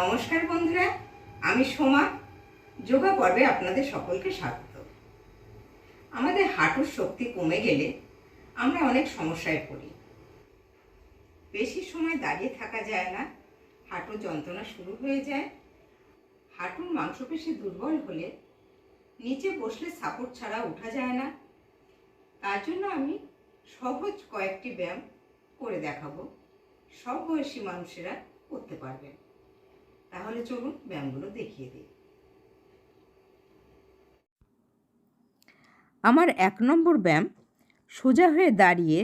নমস্কার বন্ধুরা, আমি সোমা। যোগা পর্বে আপনাদের সকলকে স্বাগত। আমাদের হাঁটুর শক্তি কমে গেলে আমরা অনেক সমস্যায় পড়ি। বেশি সময় দাঁড়িয়ে থাকা যায় না, হাঁটুর যন্ত্রণা শুরু হয়ে যায়। হাঁটুর মাংসপেশি দুর্বল হলে নিচে বসলে সাপোর্ট ছাড়া ওঠা যায় না। তার জন্য আমি সহজ কয়েকটি ব্যায়াম করে দেখাবো। সব বয়সী মানুষেরা করতে পারবেন। তাহলে চলুন ব্যায়ামগুলো দেখিয়ে দিই। আমার এক নম্বর ব্যায়াম, সোজা হয়ে দাঁড়িয়ে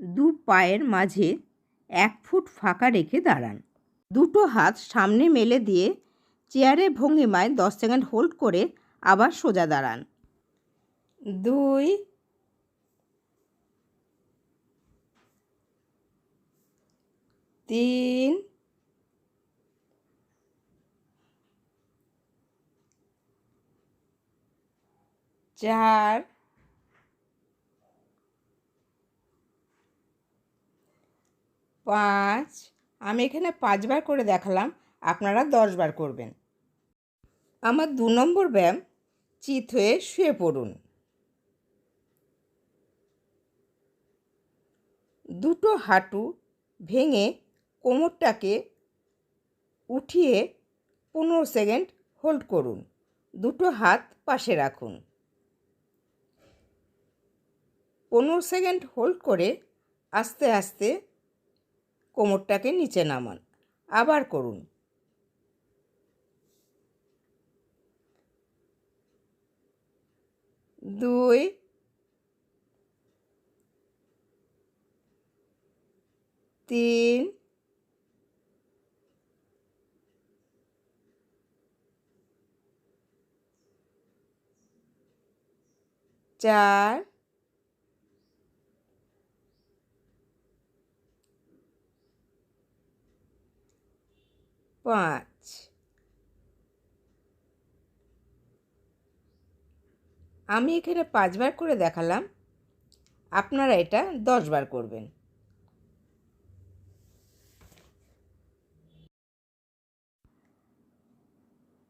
দু পায়ের মাঝে এক ফুট ফাঁকা রেখে দাঁড়ান। দুটো হাত সামনে মেলে দিয়ে চেয়ারে ভঙ্গিমায় দশ সেকেন্ড হোল্ড করে আবার সোজা দাঁড়ান। দুই, তিন চার পাঁচ, আমি এখানে পাঁচবার করে দেখালাম, আপনারা দশবার করবেন। আমার দু নম্বর ব্যায়াম, চিত হয়ে শুয়ে পড়ুন। দুটো হাঁটু ভেঙে কোমরটাকে উঠিয়ে পনেরো সেকেন্ড হোল্ড করুন। দুটো হাত পাশে রাখুন। পনেরো সেকেন্ড হোল্ড করে আস্তে আস্তে কোমরটাকে নিচে নামান। আবার করুন। দুই তিন চার পাঁচ আমি এখানে পাঁচবার করে দেখালাম। আপনারা এটা দশবার করবেন।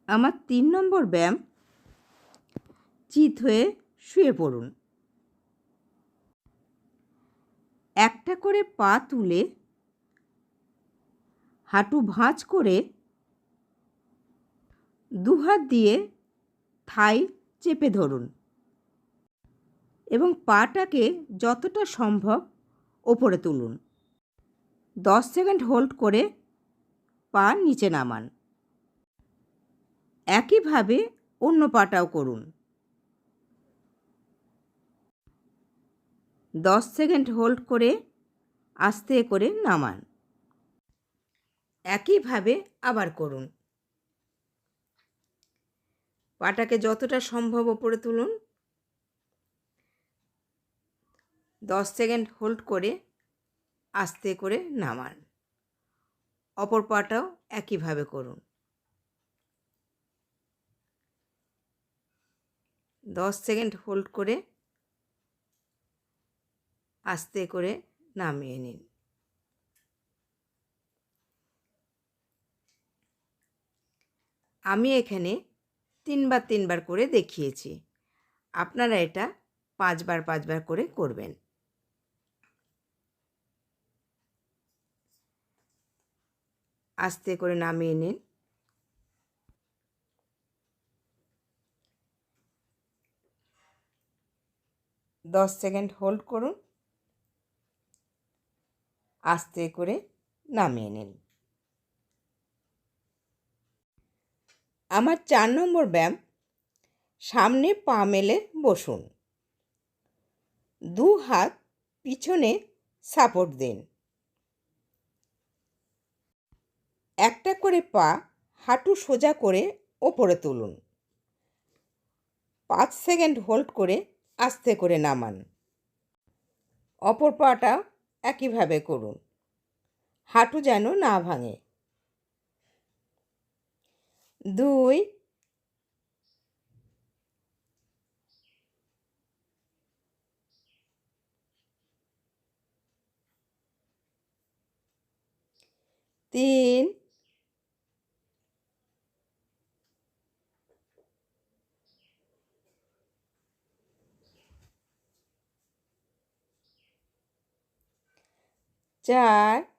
আমার তিন নম্বর ব্যায়াম, চিত হয়ে শুয়ে পড়ুন। একটা করে পা তুলে হাঁটু ভাঁজ করে দুহাত দিয়ে থাই চেপে ধরুন এবং পাটাকে যতটা সম্ভব ওপরে তুলুন। দশ সেকেন্ড হোল্ড করে পা নিচে নামান। একইভাবে অন্য পাটাও করুন। দশ সেকেন্ড হোল্ড করে আস্তে করে নামান। একইভাবে আবার করুন। পাটাকে যতটা সম্ভব ওপরে তুলুন। দশ সেকেন্ড হোল্ড করে আস্তে করে নামান। অপর পাটাও একইভাবে করুন। দশ সেকেন্ড হোল্ড করে আস্তে করে নামিয়ে নিন। আমি এখানে তিনবার তিনবার করে দেখিয়েছি। আপনারা এটা পাঁচবার পাঁচবার করে করবেন। আস্তে করে নামিয়ে নিন। দশ সেকেন্ড হোল্ড করুন। আস্তে করে নামিয়ে নিন। আমার চার নম্বর ব্যায়াম, সামনে পা মেলে বসুন। দু হাত পিছনে সাপোর্ট দিন। একটা করে পা হাঁটু সোজা করে ওপরে তুলুন। পাঁচ সেকেন্ড হোল্ড করে আস্তে করে নামান। অপর পাটা একইভাবে করুন। হাঁটু যেন না ভাঙে। দুই তিন চার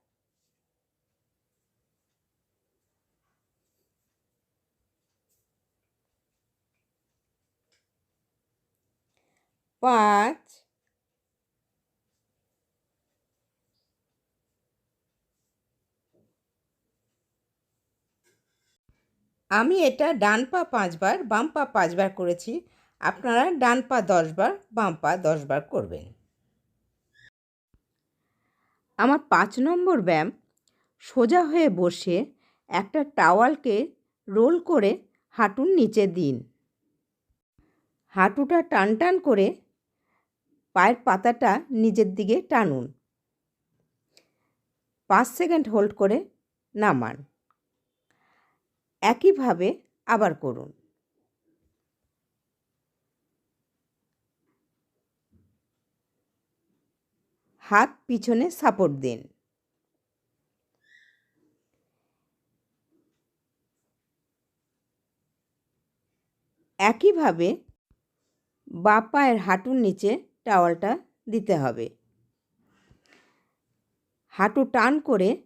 পাঁচ আমি এটা ডান পা পাঁচবার, বাম পা পাঁচবার করেছি। আপনারা ডান পা দশবার, বাম পা দশবার করবেন। আমার পাঁচ নম্বর ব্যায়াম, সোজা হয়ে বসে একটা টাওয়ালকে রোল করে হাঁটুর নিচে দিন। হাঁটুটা টান টান করে পায়ের পাতাটা নিজের দিকে টানুন। পাঁচ সেকেন্ড হোল্ড করে নামান। একইভাবে আবার করুন। হাত পিছনে সাপোর্ট দিন। একইভাবে বা পায়ের হাঁটুর নিচে টাওয়ালটা দিতে হবে। হাঁটু টান করে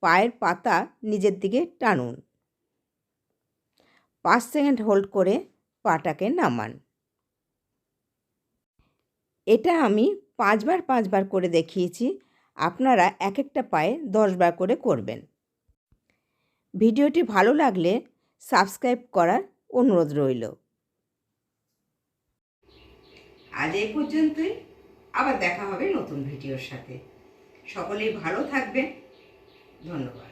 পায়ের পাতা নিজের দিকে টানুন। পাঁচ সেকেন্ড হোল্ড করে পাটাকে নামান। এটা আমি পাঁচবার পাঁচবার করে দেখিয়েছি, আপনারা এক একটা পায়ে দশবার করে করবেন। ভিডিওটি ভালো লাগলে সাবস্ক্রাইব করার অনুরোধ রইল। আজ এই পর্যন্তই। আবার দেখা হবে নতুন ভিডিওর সাথে। সকলেই ভালো থাকবেন। ধন্যবাদ।